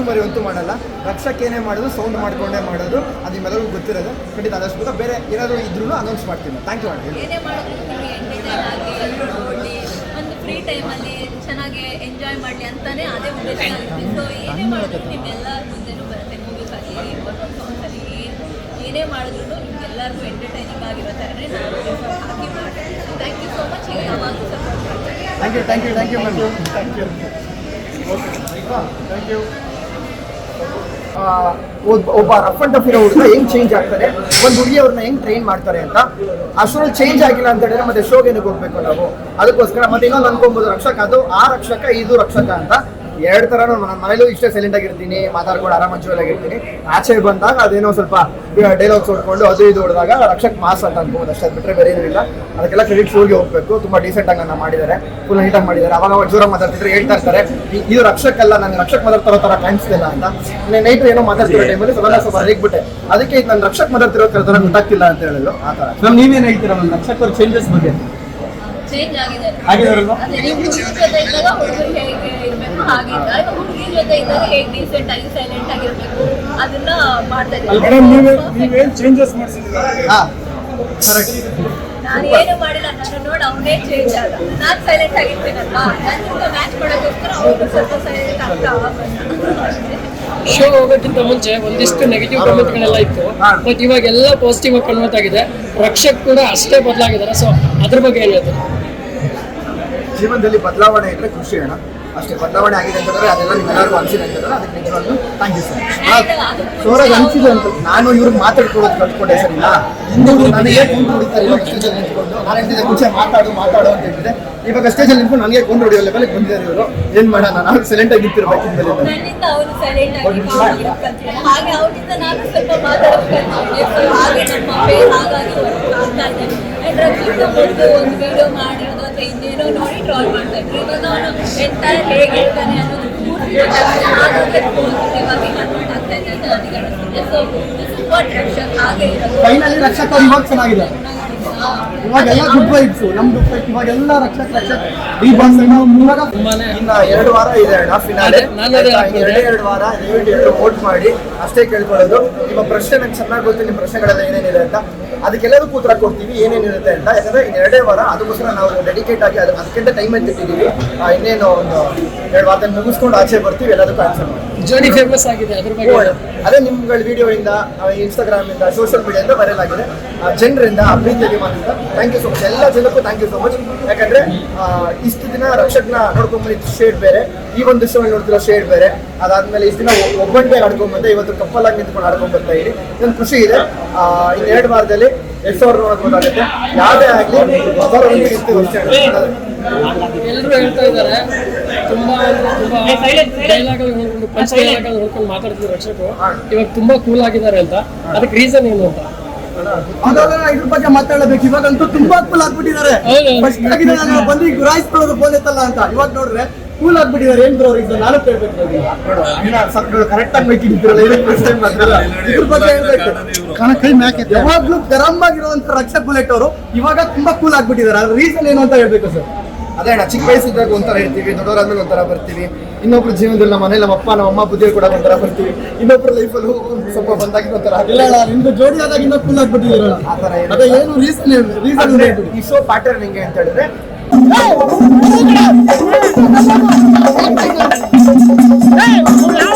ಮುಚ್ಚು ಮರಿ ಅಂತೂ ಮಾಡಲ್ಲ. ರಕ್ಷಕ್ ಏನೇ ಮಾಡೋದು ಸೌಂಡ್ ಮಾಡ್ಕೊಂಡೇ ಮಾಡೋದು. ಅದು ನಿಮ್ಮೆಲ್ಲರಿಗೂ ಗೊತ್ತಿರೋದು. ಖಂಡಿತ ಅದಷ್ಟು ಬೇಗ ಬೇರೆ ಏನಾದರೂ ಇದ್ರೂ ಅನೌನ್ಸ್ ಮಾಡ್ತೀನಿ ಥ್ಯಾಂಕ್ ಯು ಟೈಮಲ್ಲಿ ಚೆನ್ನಾಗಿ ಎಂಜಾಯ್ ಮಾಡಲಿ ಅಂತಾನೆ ಅದೇ ಉದ್ದೇಶ ಸೊ ಏನೇ ಮಾಡಿದ್ರು ನಿಮ್ಮೆಲ್ಲ ಮುಂದೆನೂ ಬರುತ್ತೆ. ಮೂವೀಸ್ ಆಗಲಿ ಸಾಂಗ್ಸ್ ಆಗಲಿ ಏನೇ ಮಾಡಿದ್ರು ನಿಮ್ಗೆಲ್ಲರಿಗೂ ಎಂಟರ್ಟೈನಿಂಗ್ ಆಗಿರೋ ಥರನೇ ನಾನು ಹಾಕಿ ಮಾಡ್ತೀನಿ. ಥ್ಯಾಂಕ್ ಯು ಸೋ ಮಚ್ ಈಗ ಯಾವಾಗಲೂ ಸಪೋರ್ಟ್ ಮಾಡ್ತೀವಿ thank you thank you thank you ma'am thank you thank you ಒಬ್ಬ ರಫ್ ಅಂಡ್ ಟಫ್ ಇರೋ ಹುಡುಗ ಹೆಂಗ್ ಚೇಂಜ್ ಆಗ್ತಾರೆ? ಒಂದು ಹುಡುಗಿಯವ್ರನ್ನ ಹೆಂಗ್ ಟ್ರೈನ್ ಮಾಡ್ತಾರೆ ಅಂತ. ಅಷ್ಟರಲ್ಲಿ ಚೇಂಜ್ ಆಗಿಲ್ಲ ಅಂತ ಹೇಳಿದ್ರೆ ಮತ್ತೆ ಶೋಗೆ ಹೋಗ್ಬೇಕು ನಾವು? ಅದಕ್ಕೋಸ್ಕರ ಮತ್ತೆ ಇನ್ನೊಂದು ಅನ್ಕೊಬೋದು ರಕ್ಷಕ, ಅದು ಆ ರಕ್ಷಕ, ಇದು ರಕ್ಷಕ ಅಂತ. ಎರಡು ತರ ಮನೇಲೂ ಇಷ್ಟೇ ಸೈಲೆಂಟ್ ಆಗಿರ್ತೀನಿ, ಮಾತಾಡ್ಕೊಂಡು ಆರಾಮ ಆಗಿರ್ತೀನಿ. ಆಚೆ ಬಂದಾಗ ಅದೇನೋ ಸ್ವಲ್ಪ ಡೈಲಾಗ್ಸ್ ಹೊಡ್ಕೊಂಡು ಅದು ಇದು ಹೊಡೆದಾಗ ರಕ್ಷಕ್ ಮಾಸ್ ಅಂತ ಅನ್ಬೋದು. ಅಷ್ಟೇ ಬಿಟ್ಟರೆ ಬೇರೆ ಏನಿಲ್ಲ ಅದಕ್ಕೆಲ್ಲ ಕ್ರೆಡಿಟ್ ಶೋಗೆ ಹೋಗ್ಬೇಕು. ತುಂಬಾ ಡೀಸೆಂಟ್ ಆಗಿ ನನ್ನ ಮಾಡಿದ್ದಾರೆ. ಫುಲ್ ನೀಟಾಗಿ ಮಾಡಿದ್ದಾರೆ. ಅವಾಗ ಅವಾಗ ಜೋರಾಗಿ ಮಾತಾಡ್ತಿದ್ರೆ, ಹೇಳ್ತಾ ಇರ್ತಾರೆ. ಇದು ರಕ್ಷಕ್ ಅಲ್ಲ ನನಗೆ ರಕ್ಷಕ್ ಮಾತಾಡ್ತಿರೋ ತರ ಕಾಣಿಸ್ತಿಲ್ಲ ಅಂತ. ನೈಟ್ ಏನೋ ಮಾತಾಡ್ತಿರೋ ಟೈಮಲ್ಲಿ ಸ್ವಲ್ಪ ಸ್ವಲ್ಪ ರೇಗ್ಬಿಟ್ಟೆ. ಅದಕ್ಕೆ ನನ್ನ ರಕ್ಷಕ್ ಮಾತಾಡ್ತಿರೋ ತರ ಗೊತ್ತಾಗ್ತಿಲ್ಲ ಅಂತ ಹೇಳಿದ್ರು ಆ ಥರ. ನೀವು ನೀವೇನ್ ಹೇಳ್ತೀರಾ? ಮ್ಯಾಮ್ ನಕ್ಷತ್ರ ಚೇಂಜಸ್ ಬಗ್ಗೆ. ಚೇಂಜ್ ಆಗಿದೆ. ಆಗಿದಾರಲ್ವಾ? ಅದೇ ನೀವು ಹುಡುಗರ ಜೊತೆ ಇದ್ದಾಗ ಹುಡುಗರು ಹೇಗೆ ಇರಬೇಕು ಹಾಗೆ ಹುಡುಗಿರ ಜೊತೆ ಇದ್ದಾಗ ಹೇಗೆ ಡೀಸೆಂಟ್ ಆಗಿ ಸೈಲೆಂಟ್ ಆಗಿರ್ಬೇಕು ಅದನ್ನ ಮಾಡ್ತಾ ಚೇಂಜಸ್ ಮಾಡಿಸಿದ್ದೀರಾ? ಹಾ. ಕರೆಕ್ಟ್ ನಾನು ಏನು ಮಾಡಿಲ್ಲ ನನ್ನ ನೋಡಿ ಅವನೇ ಚೇಂಜ್ ಆದ. ನಾನು ಸೈಲೆಂಟ್ ಆಗಿರ್ತೀನಲ್ಲ ನನ್ನ ಮ್ಯಾಚ್ ಮಾಡೋಕ್ಕೋಸ್ಕರ ಅವನು ಸ್ವಲ್ಪ ಸೈಲೆಂಟ್ ಆಗ್ತಾ ಶೋ ಹೋಗೋಕ್ಕಿಂತ ಮುಂಚೆ ಒಂದಿಷ್ಟು ನೆಗೆಟಿವ್ ಕಮೆಂಟ್ಗಳೆಲ್ಲ ಇತ್ತು. ಬಟ್ ಇವಾಗ ಎಲ್ಲ ಪಾಸಿಟಿವ್ ಆಗಿ ಕನ್ವರ್ಟ್ ಆಗಿದೆ. ರಕ್ಷಕ್ ಕೂಡ ಅಷ್ಟೇ ಬದಲಾಗಿದ್ದಾರೆ. ಸೊ ಅದ್ರ ಬಗ್ಗೆ ಏನು ಹೇಳ್ತಾರೆ? ಜೀವನದಲ್ಲಿ ಬದಲಾವಣೆ ಇದ್ರೆ ಖುಷಿ ಅಣ್ಣ. ಅಷ್ಟೇ ಬದಲಾವಣೆ ಆಗಿದೆ ಅಂತಂದ್ರೆ ಅದೆಲ್ಲ ನಿಮ್ಮೆಲ್ಲರಿಗೂ ಅನಿಸಿದೆ ಅಂತಂದ್ರೆ ಅದಕ್ಕೆ ನಿಜವಾಗ್ಲೂ ಥ್ಯಾಂಕ್ ಯು ಸರ್ ಸೋರಾಗಿ ಅನಿಸಿದೆ ಅಂತ ನಾನು ಇವ್ರಿಗೆ ಮಾತಾಡ್ಕೊಳ್ಳೋದು ಕಲ್ತ್ಕೊಂಡೆ ಸರ್ ಇಲ್ಲ ಹಿಂದೂ ನನಗೆ ಕೊಂಡು ಹೊಡಿತಾರೆ ಇವಾಗ ಸ್ಟೇಜಲ್ಲಿ ನಿಂತ್ಕೊಂಡು ನಾನು ಹೇಳ್ತಿದ್ದೆ ಮುಂಚೆ ಮಾತಾಡು ಮಾತಾಡು ಅಂತ ಹೇಳ್ತಿದ್ದೆ. ಇವಾಗ ಸ್ಟೇಜಲ್ಲಿ ನಿಂತ್ಕೊಂಡು ನನಗೆ ಕೊಂಡು ಹೊಡಿಯೋ ಲೆವೆಲ್ಗೆ ಬಂದಿದ್ದಾರೆ ಇವರು. ಏನ್ ಮಾಡೋಣ ನಾನು ಸೈಲೆಂಟ್ ಆಗಿ ಕಲ್ತಿದ್ದಾನೆ. ಹಾಗೆ ಟ್ರಾಲ್ ಮಾಡ್ತಾ ಇದ್ರು. ಇವಾಗ ಅವನು ಎಂಟೈರ್ ಹೇಗೆ ಹೇಳ್ತಾನೆ ಅನ್ನೋದು ಪೂರ್ತಿ ಕನ್ವರ್ಟ್ ಆಗ್ತಾ ಇದೆ ಅಂತ ನನಗೆ so this is what Rakshak ಹಾಗೆ ಇರೋದು. ಫೈನಲಿ ರಕ್ಷಕ ಅವ್ರು ಇವಾಗ ಚೆನ್ನಾಗಿದೆ ಇವಾಗೆಲ್ಲ ಗುಡ್ ವೈಬ್ಸ್ ನಮ್ ಗುಡ್ ವೈಬ್ಸ್ ಇವಾಗೆಲ್ಲ ರಕ್ಷಕ್ ರಕ್ಷಕ್. ಈ ಬಂದ ತುಂಬಾನೇ ಇನ್ನ ಎರಡು ವಾರ ಇದೆ ಅಣ್ಣ ಫಿನಾಲೆ ಎರಡೇ ಎರಡು ವಾರ ದಯವಿಟ್ಟು ಎಲ್ಲರೂ ವೋಟ್ ಮಾಡಿ ಅಷ್ಟೇ ಕೇಳ್ಕೊಳ್ಳೋದು. ನಿಮ್ಮ ಪ್ರಶ್ನೆ ನಂಗೆ ಚೆನ್ನಾಗಿ ಗೊತ್ತು ನಿಮ್ಮ ಪ್ರಶ್ನೆಗಳೆಲ್ಲ ಏನೇನಿದೆ ಅಂತ. ಅದಕ್ಕೆಲ್ಲದಕ್ಕೂ ಉತ್ತರ ಕೊಡ್ತೀವಿ ಏನೇನಿರುತ್ತೆ ಅಂತ. ಯಾಕಂದ್ರೆ ಇನ್ನು ಎರಡೇ ವಾರ ಅದಕ್ಕೋಸ್ಕರ ನಾವು ಡೆಡಿಕೇಟ್ ಆಗಿ ಅದು ಅದಕ್ಕಿಂತ ಟೈಮ್ ಅಂತ ಇಟ್ಟಿದ್ದೀವಿ ಇನ್ನೇನು ಒಂದು ಎರಡು ವಾರದಲ್ಲಿ ಮುಗಿಸ್ಕೊಂಡು ಆಚೆ ಬರ್ತೀವಿ ಎಲ್ಲದಕ್ಕೂ ಆನ್ಸರ್ ಜರ್ನಿ ಫೇಮಸ್ ಆಗಿದೆ ಅದ್ರ ಬಗ್ಗೆ ಅದೇ ನಿಮ್ಗಳ ವಿಡಿಯೋ ಇಂದ ಇನ್ಸ್ಟಾಗ್ರಾಮ್ ಇಂದ ಸೋಷಿಯಲ್ ಇಂದ ವೈರಲ್ ಆಗಿದೆ. ಜನರಿಂದ ಆ ಥ್ಯಾಂಕ್ ಯು ಸೊ ಮಚ್ ಎಲ್ಲ ಜನಕ್ಕೂ ಥ್ಯಾಂಕ್ ಯು ಸೊ ಮಚ್ ಯಾಕಂದ್ರೆ ಆ, ಇಷ್ಟು ದಿನ ರಕ್ಷಕ್ನ ನೋಡ್ಕೊಂಡ್ ಬಂದಿದ್ದು ಶೇಡ್ ಬೇರೆ ಈ ಒಂದು ಶೋ ನೋಡ್ತಿರೋ ಶೇಡ್ ಬೇರೆ. ಅದಾದ್ಮೇಲೆ ಇಷ್ಟು ದಿನ ಒಬ್ಬಂಟೆ ಆಡ್ಕೊಂಡ್ ಬಂದೆ. ಇವತ್ತು ಕಪ್ಪಲ್ ಆಗಿ ನಿಂತ್ಕೊಂಡು ಆಡ್ಕೊಂಡ್ ಬರ್ತಾ ಇದ್ದೀನಿ. ಇದೊಂದು ಖುಷಿ ಇದೆ. ಆ, ಇನ್ನು ಎರಡು ವಾರದಲ್ಲಿ ಎಷ್ಟು ಸಾವಿರ ನೋಡ್ಬೋದಾಗುತ್ತೆ ಯಾವುದೇ ಆಗಲಿ ಅಷ್ಟೇ ಎಲ್ಲರೂ ಹೇಳ್ತಾ ಇದ್ದಾರೆ. ತುಂಬಾ ತುಂಬಾ ಡೈಲಾಗ್ ಪಂಚ್ ಮಾತಾಡ್ತಿದ್ರು ರಕ್ಷಕರು. ಇವಾಗ ತುಂಬಾ ಕೂಲ್ ಆಗಿದ್ದಾರೆ ಅಂತ. ಅದಕ್ಕೆ ರೀಸನ್ ಏನು ಅಂತ? ಅದಾಗ ಇದ್ರ ಬಗ್ಗೆ ಮಾತಾಡಬೇಕು. ಇವಾಗಂತೂ ತುಂಬಾ ಕೂಲ್ ಆಗ್ಬಿಟ್ಟಿದ್ದಾರೆ. ಹೌದು. ಫಸ್ಟ್ ಆಗಿದೆ ನಾನು ಬಂದು ಗುರಾಯಿಸ್ಕೊಳ್ಳೋದು ಫೋನ್ ಅಂತ. ಇವಾಗ ನೋಡ್ರೆ ಕೂಲ್ ಆಗ್ಬಿಟ್ಟಿದ್ದಾರೆ. ಏನ್ ಬ್ರೋ ಇದು ನಾನು ಕೇಳ್ಬೇಕು ಕರೆಕ್ಟ್ ಆಗಿ ಬೇಕಿದ್ದಿರಲ್ಲ ಇದಕ್ಕೆ ಫಸ್ಟ್ ಟೈಮ್ ಇದ್ರ ಬಗ್ಗೆ ಹೇಳ್ಬೇಕು. ಕೈ ಮ್ಯಾಕ್ ಯಾವಾಗ್ಲೂ ಗರಂ ಆಗಿರುವಂತ ರಕ್ಷಾ ಬುಲೆಟ್ ಅವರು ಇವಾಗ ತುಂಬಾ ಕೂಲ್ ಆಗ್ಬಿಟ್ಟಿದ್ದಾರೆ. ಅದ್ರ ರೀಸನ್ ಏನು ಅಂತ ಹೇಳ್ಬೇಕು ಸರ್ ಅದೇ ಅಣ್ಣ ಚಿಕ್ಕ ವಯಸ್ಸಿದ್ದಾಗ ಒಂಥರ ಇರ್ತೀವಿ ದೊಡ್ಡವರಾದ್ಮೇಲೆ ಒಂಥರ ಬರ್ತೀವಿ. ಇನ್ನೊಬ್ರು ಜೀವನದಲ್ಲಿ ನಮ್ಮ ಮನೇಲಿ ನಮ್ಮ ಅಪ್ಪ ನಮ್ಮ ಅಮ್ಮ ಬುದ್ಧಿ ಕೂಡ ಒಂಥರ ಬರ್ತೀವಿ. ಇನ್ನೊಬ್ರು ಲೈಫಲ್ಲೂ ಸ್ವಲ್ಪ ಬಂದಾಗ ಒಂಥರ ಇಲ್ಲ ಅಣ್ಣ ನಿಮ್ದು ಜೋಡಿ ಆದಾಗ ಇನ್ನೂ ಕೂಲ್ ಆಗ್ಬಿಟ್ಟಿದ್ದೀರಲ್ಲ ಅದೇ ಏನು ರೀಸನ್ ರೀಸನ್ ಈ ಶೋ ಪ್ಯಾಟರ್ನ್ ಹೆಂಗೆ ಅಂತ ಹೇಳಿದ್ರೆ Hey,